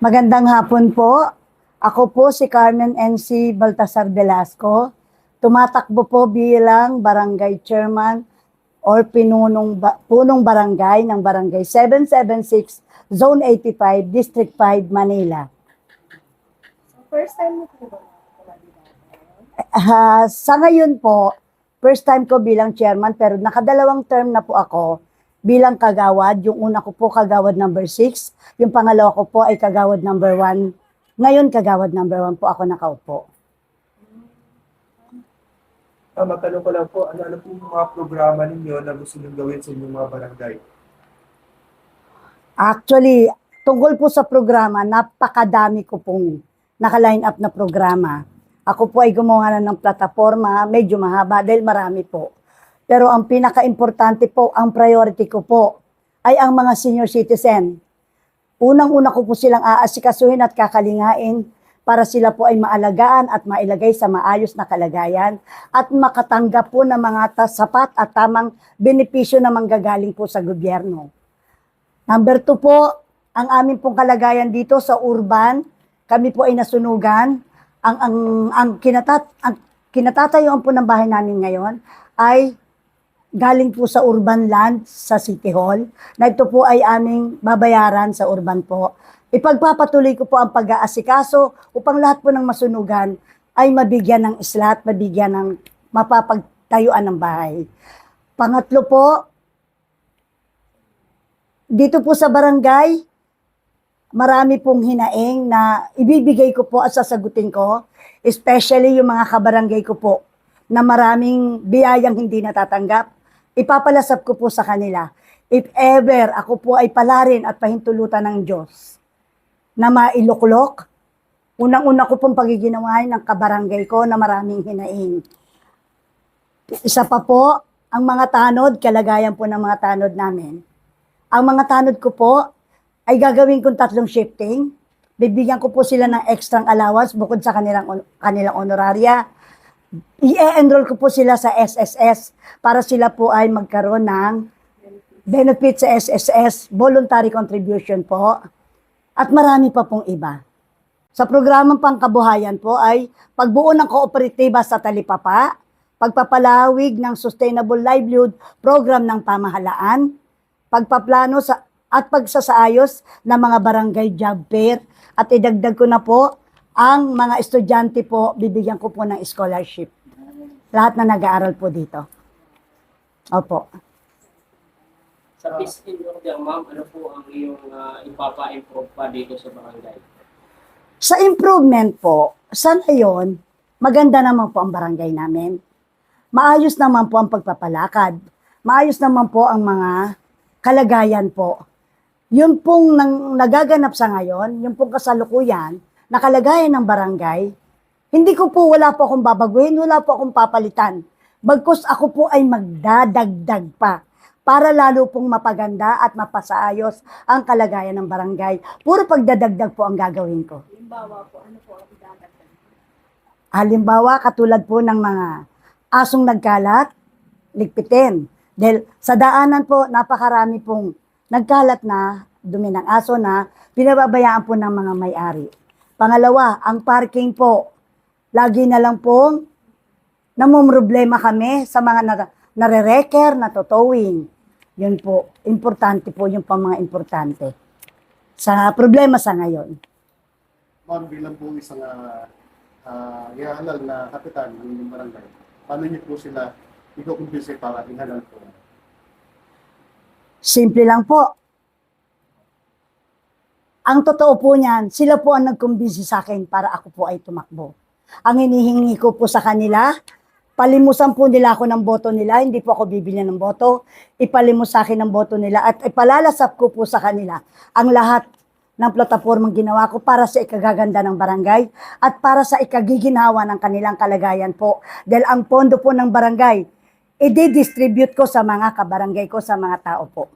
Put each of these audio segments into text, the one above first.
Magandang hapon po. Ako po si Carmen NC Baltasar Velasco. Tumatakbo po bilang barangay chairman or pinunong ba- punong barangay ng barangay 776 Zone 85 District 5 Manila. So, first time mo po? Ah, sa ngayon po, first time ko bilang chairman pero nakadalawang term na po ako bilang kagawad. Yung una ko po kagawad number 6, yung pangalawa ko po ay kagawad number 1. Ngayon kagawad number 1 po ako nakaupo. Ah, matanong ko lang po, ano-ano po yung mga programa ninyo na gusto nyo gawin sa inyong mga barangay? Actually, tungkol po sa programa, napakadami ko pong naka-line up na programa. Ako po ay gumawa na ng plataforma, medyo mahaba dahil marami po. Pero ang pinaka-importante po, ang priority ko po, ay ang mga senior citizen. Unang-una ko po silang aasikasuhin at kakalingain para sila po ay maalagaan at mailagay sa maayos na kalagayan at makatanggap po ng mga sapat at tamang benepisyo na manggagaling po sa gobyerno. Number two po, ang amin pong kalagayan dito sa urban, kami po ay nasunugan. Ang, ang, ang, kinatat, ang kinatatayuan po ng bahay namin ngayon ay galing po sa urban land sa City Hall na ito po ay aming babayaran sa urban po. Ipagpapatuloy ko po ang pag-aasikaso upang lahat po ng masunugan ay mabigyan ng islat, mabigyan ng mapapagtayuan ng bahay. Pangatlo po, dito po sa barangay, marami pong hinaing na ibibigay ko po at sasagutin ko, especially yung mga kabarangay ko po na maraming biyayang hindi natatanggap. Ipapalasap ko po sa kanila. If ever ako po ay palarin at pahintulutan ng Diyos na mailuklok, unang-una ko pong pagiginawain ng kabarangay ko na maraming hinaing. Isa pa po, ang mga tanod, kalagayan po ng mga tanod namin. Ang mga tanod ko po ay gagawin kong tatlong shifting. Bibigyan ko po sila ng extra allowance bukod sa kanilang, kanilang honoraria. I-enroll ko po sila sa SSS para sila po ay magkaroon ng benefit sa SSS, voluntary contribution po, at marami pa pong iba. Sa programang pangkabuhayan po ay pagbuo ng kooperatiba sa Talipapa, pagpapalawig ng Sustainable Livelihood Program ng pamahalaan, pagpaplano sa at pagsasaayos ng mga barangay job fair at idagdag ko na po ang mga estudyante po bibigyan ko po ng scholarship. Lahat na nag-aaral po dito. Opo. Sa peace in order, ma'am, ano po ang iyong uh, ipapa-improve pa dito sa barangay? Sa improvement po, sa ngayon, maganda naman po ang barangay namin. Maayos naman po ang pagpapalakad. Maayos naman po ang mga kalagayan po. Yun pong nang, nagaganap sa ngayon, yung pong kasalukuyan, na kalagayan ng barangay, hindi ko po wala po akong babaguhin, wala po akong papalitan. Bagkus ako po ay magdadagdag pa para lalo pong mapaganda at mapasaayos ang kalagayan ng barangay. Puro pagdadagdag po ang gagawin ko. Halimbawa po, ano po ang idadagdag? Halimbawa, katulad po ng mga asong nagkalat, ligpitin. Dahil sa daanan po, napakarami pong nagkalat na, dumi ng aso na, pinababayaan po ng mga may-ari. Pangalawa, ang parking po, lagi na lang pong namumroblema kami sa mga na, nare-reker, natotowing. Yun po, importante po yung pang mga importante. Sa problema sa ngayon. Ma'am, bilang po isang uh, uh, ihahalal na kapitan ng inyong barangay, paano niyo po sila ikukumbisi para ihalal po? Simple lang po. Ang totoo po niyan, sila po ang nagkumbinsi sa akin para ako po ay tumakbo. Ang hinihingi ko po sa kanila, palimusan po nila ako ng boto nila, hindi po ako bibili ng boto, ipalimos sa akin ng boto nila at ipalalasap ko po sa kanila ang lahat ng platapormang ginawa ko para sa ikagaganda ng barangay at para sa ikagiginhawa ng kanilang kalagayan po. Dahil ang pondo po ng barangay, i-distribute ko sa mga kabarangay ko, sa mga tao po.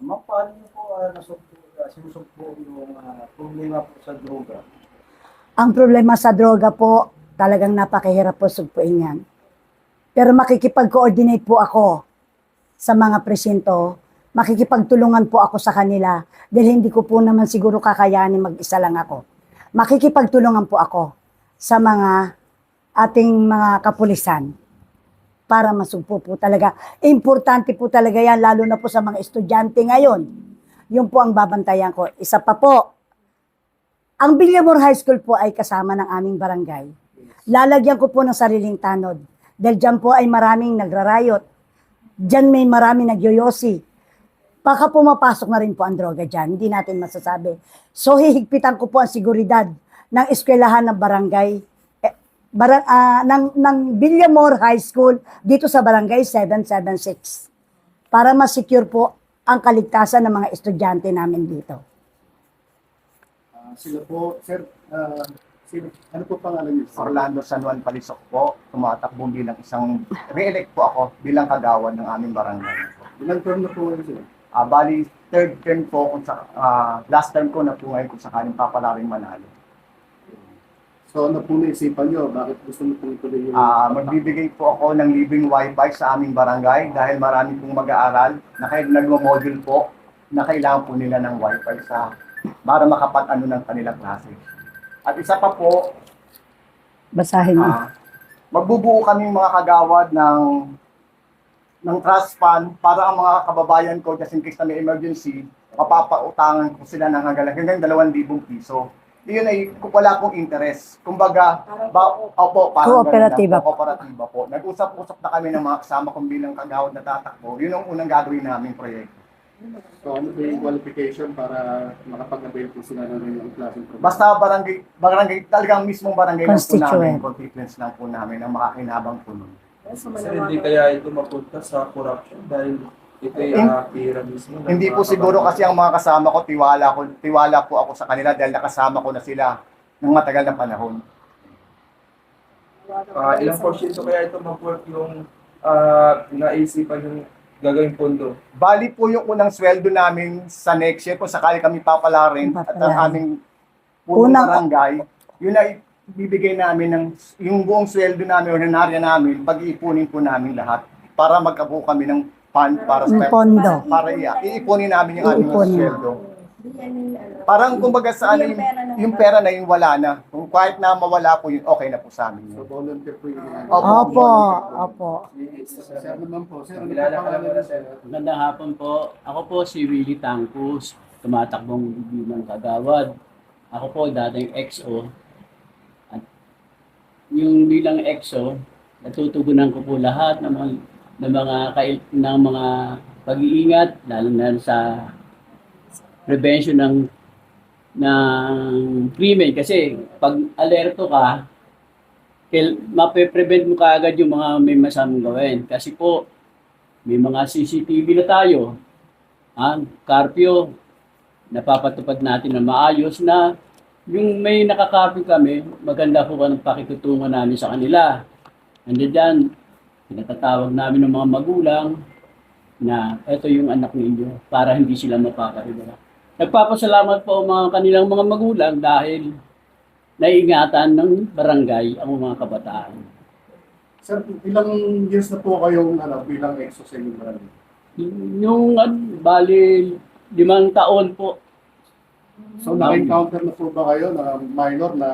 Ma'am, paano niyo po uh, nasugpo, uh, sinusugpo yung ah, problema po sa droga? Ang problema sa droga po, talagang napakahirap po sugpuin yan. Pero makikipag-coordinate po ako sa mga presinto makikipagtulungan po ako sa kanila dahil hindi ko po naman siguro kakayanin mag-isa lang ako. Makikipagtulungan po ako sa mga ating mga kapulisan para masugpo po talaga. Importante po talaga yan, lalo na po sa mga estudyante ngayon. Yun po ang babantayan ko. Isa pa po, ang Villamor High School po ay kasama ng aming barangay. Lalagyan ko po ng sariling tanod. Dahil dyan po ay maraming nagrarayot. Dyan may maraming nagyoyosi. Baka pumapasok na rin po ang droga dyan. Hindi natin masasabi. So hihigpitan ko po ang seguridad ng eskwelahan ng barangay eh, ah, ng, ng Villamor High School dito sa barangay 776 para ma-secure po ang kaligtasan ng mga estudyante namin dito. Ah, sila po, sir, ah, sino, ano po pangalan niyo? sir? Orlando San Juan Palisok po, tumatakbo bilang isang, re-elect po ako bilang kagawad ng aming barangay. Ilang term na po ngayon sila? Ah, bali, third term po, kung sa, ah, last term ko na po ngayon kung sakaling papalaring manalo. So ano po naisipan niyo? Bakit gusto mo pong ituloy yung... Ah, magbibigay po ako ng libreng wifi sa aming barangay dahil marami pong mag-aaral na kahit nagmo-module po na kailangan po nila ng wifi sa para makapat-ano ng kanilang klase. At isa pa po, Basahin mo. Ah, magbubuo kami mga kagawad ng ng trust fund para ang mga kababayan ko just in case na may emergency, mapapautangan ko sila ng hanggang hanggang 2,000 piso. Iyon ay wala pong interest. Kumbaga, ba, opo, parang Kooperatiba ganun po, kooperatiba po. Nag-usap-usap na kami ng mga kasama kong bilang kagawad na tatakbo. Yun ang unang gagawin naming proyekto. So ano po yung qualification para makapag-avail po sila ng yung klaseng program? Basta barangay, barangay, talagang mismong barangay lang po namin, constituents lang po namin ang makakinabang po nun. So, Sir, hindi kaya ito mapunta sa corruption dahil ito Hin- uh, pera mismo. ng Hindi po siguro kasi ang mga kasama ko, tiwala ko, tiwala po ako sa kanila dahil nakasama ko na sila ng matagal na panahon. Ah, ilang porsyento kaya ito mag-work yung ah, naisipan yung gagawing pondo? Bali po yung unang sweldo namin sa next year kung sakali kami papalarin at ang aming punong Unang- barangay, yun ay bibigay namin ng yung buong sweldo namin o renarya namin, pag-iipunin po namin lahat para magkabuo kami ng fund para Yung sa pondo. para iya, iipunin namin yung aming Iipunin. sweldo. Parang kumbaga sa ano, Yung yung, pera na yung wala na. Kung kahit na mawala po yun, okay na po sa amin. So yun. volunteer po yung... Opo. Opo, opo. Sir naman po, sir, po Kilala ka naman niyo, sir. Magandang hapon po. Ako po si Willie Tangkus, tumatakbong bilang kagawad. Ako po dating XO. At yung bilang XO, natutugunan ko po lahat ng mga ng mga ng mga pag-iingat lalo na sa prevention ng ng krimen kasi pag alerto ka mape-prevent mo kaagad yung mga may masamang gawin kasi po may mga CCTV na tayo. Ang curfew, napapatupad natin na maayos na yung may nakakarpyo kami, maganda po ang pakikutungan namin sa kanila. Nandiyan pinatatawag namin ng mga magulang na ito yung anak ninyo para hindi sila mapapariwala. Nagpapasalamat po mga kanilang mga magulang dahil naiingatan ng barangay ang mga kabataan. Sir, ilang years na po kayong ano, bilang EXO sa inyong barangay? Yung ano, bali limang taon po. So na-encounter na po ba kayo na minor na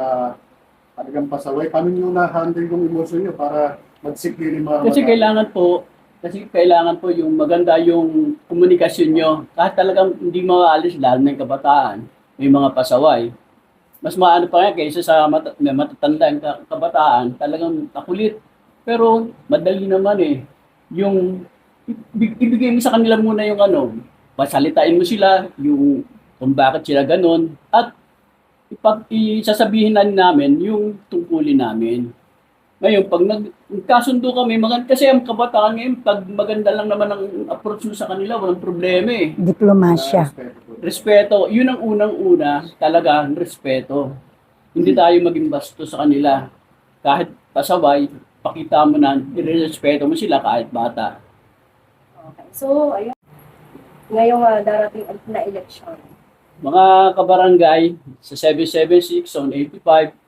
talagang pasaway? Paano nyo na-handle yung emosyon nyo para mag-secure yung mga Kasi mag- kailangan po, kasi kailangan po yung maganda yung komunikasyon nyo. Kahit talagang hindi maalis, lalo na yung kabataan, may mga pasaway. Mas maano pa nga kaysa sa mat- matatanda yung ka- kabataan, talagang takulit. Pero madali naman eh. Yung ibig- ibigay mo sa kanila muna yung ano, pasalitain mo sila, yung kung bakit sila ganun, at ipag, isasabihin na namin yung tungkulin namin. Ngayon, pag nag, nagkasundo kami, maganda, kasi ang kabataan ngayon, pag maganda lang naman ang approach mo sa kanila, walang problema eh. Diplomasya. respeto po? Respeto, yun ang unang-una, talaga, respeto. Hindi tayo maging basto sa kanila. Kahit pasaway, pakita mo na, irespeto mo sila kahit bata. Okay. So, ayun. Ngayong ah, darating na election. Mga kabarangay, sa 776 on 85,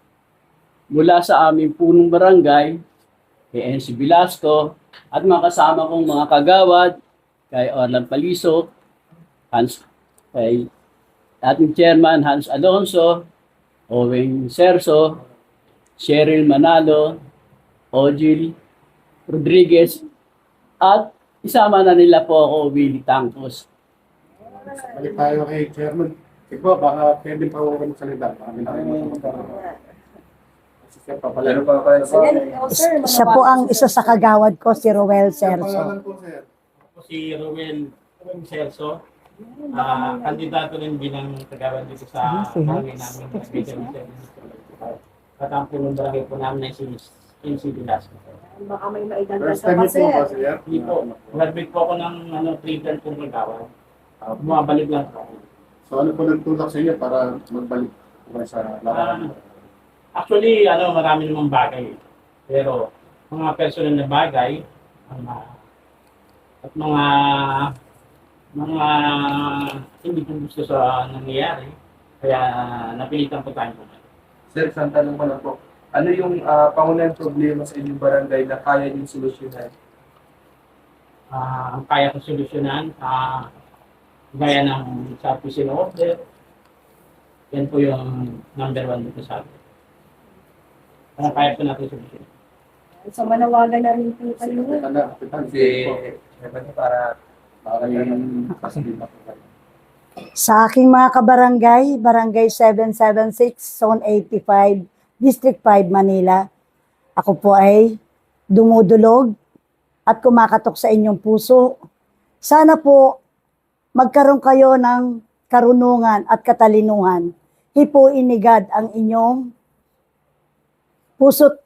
mula sa aming punong barangay, kay NC Velasco, at mga kasama kong mga kagawad, kay Orlan Palisok, Hans, kay ating chairman Hans Alonso, Owen Serso, Cheryl Manalo, Ojil Rodriguez, at isama na nila po ako, Willie Tangkos. Balik tayo kay Chairman. Ikaw, baka pwede pa ako ko. Si Sir Papalero. Meron pa kayo sir, Siya po ang isa sa kagawad ko, si Roel Serso. pangalan po, Sir. Ako si Ruel Celso. Ah, kandidato rin bilang kagawad dito sa barangay namin. At ang punong barangay po namin ay si NC Velasco. Baka may maidagdag First ka time pa, niyo po ba, sir. Sir? Hindi po. Graduate po ako ng ano, three term pong kagawad. Uh, bumabalik lang po. So ano po nagtulak sa inyo para magbalik po sa larangan? actually, ano, marami namang bagay. Pero, mga personal na bagay, mga, at mga mga hindi ko gusto sa nangyayari. Kaya napilitan po tayo. Sir, isang tanong ko lang po. Ano yung ah, pangunahing problema sa inyong barangay na kaya niyong solusyonan? Ah, ang kaya kong solusyonan, ah, gaya ng sa opisina order, yan po yung number one dito sa atin. Kaya kaya po natin solusyonan. So, manawagan na rin po kayo. Kasi, para Para yung kasalita po kayo. Sa aking mga kabarangay, Barangay 776, Zone 85, District 5, Manila, ako po ay dumudulog at kumakatok sa inyong puso. Sana po magkaroon kayo ng karunungan at katalinuhan. Hipuin ni God ang inyong puso't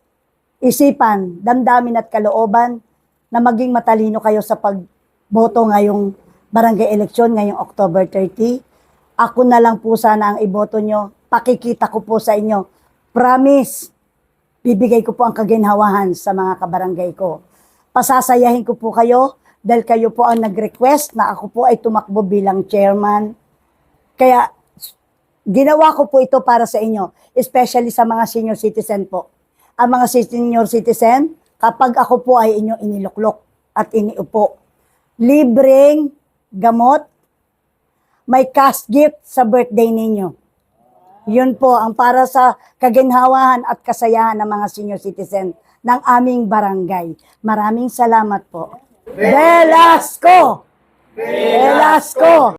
isipan, damdamin at kalooban na maging matalino kayo sa pagboto ngayong barangay election ngayong October 30. Ako na lang po sana ang iboto nyo. Pakikita ko po sa inyo. Promise, bibigay ko po ang kaginhawahan sa mga kabarangay ko. Pasasayahin ko po kayo dahil kayo po ang nag-request na ako po ay tumakbo bilang chairman. Kaya ginawa ko po ito para sa inyo, especially sa mga senior citizen po. Ang mga senior citizen, kapag ako po ay inyong iniluklok at iniupo, libreng gamot, may cash gift sa birthday ninyo. Yun po ang para sa kaginhawahan at kasayahan ng mga senior citizen ng aming barangay. Maraming salamat po. Velasco! Velasco!